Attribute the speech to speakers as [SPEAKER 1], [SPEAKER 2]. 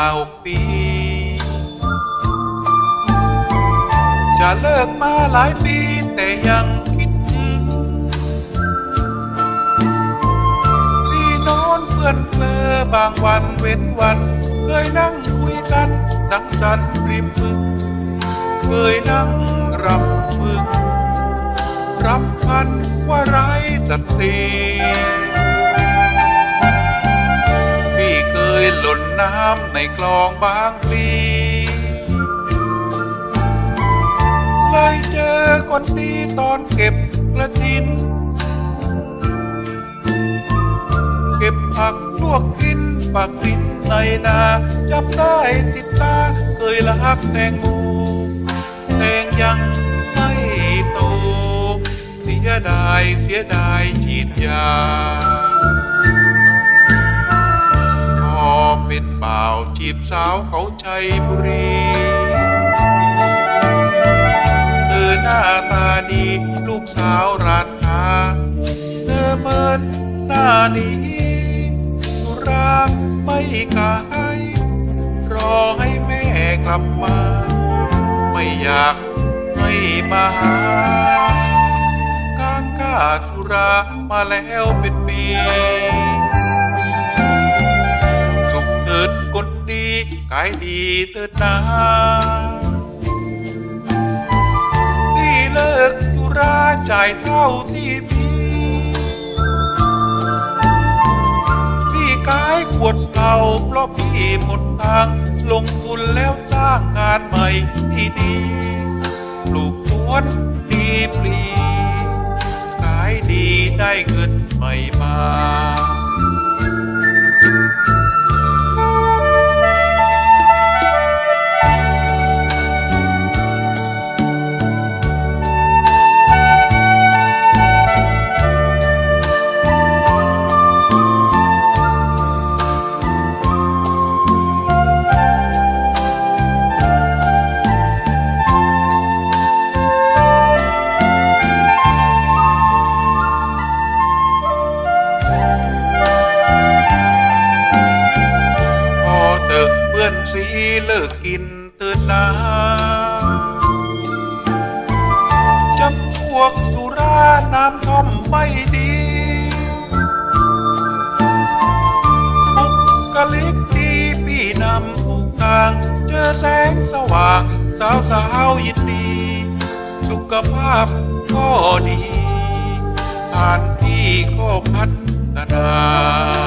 [SPEAKER 1] าหกปี จะเลิกมาหลายปีแต่ยังคิดถึงพี่นอนเพื่อนเพลอบางวันเว้นวัน เคยนั่งคุยกันสังสรรค์ริมมึงเคยนั่งรำมึงรำพันว่าไรสติ น้ำในคลองบางพลีเลยเจอคนดีตอนเก็บกระถิน เก็บผักลวกกินปักดินในนาจับได้ติดตาเคยรักแตงโมแตงยังไม่โต เสียดายเสียดายฉีดยา เป็นบ่าจีบสาวเขาชัยบุรีเธอหน้าตาดี ลูกสาวร้านค้าเธอเมินหน้านี้สุราไม่กายรอให้แม่กลับมา ไม่อยากให้มาหากางกาสุรามาแล้วเป็นปี ดีกายดีเถิดนาที่เลิกสุราจ่ายเท่าที่มีพี่กายขวดเก่าเพราะพี่หมดทางลงทุนแล้วสร้างงานใหม่ที่ดีปลูกสวนดีปลีขายดีได้เงินใหม่มา พื่อนสีเลิกกินเตือนนาจำพวกสุราน้ำท่อมไม่ดีบุกกะลิกดีพี่นำผูกทาง เจอแสงสว่าง สาวสาวๆยินดี สุขภาพก็ดีทานพี่ก็พัฒนา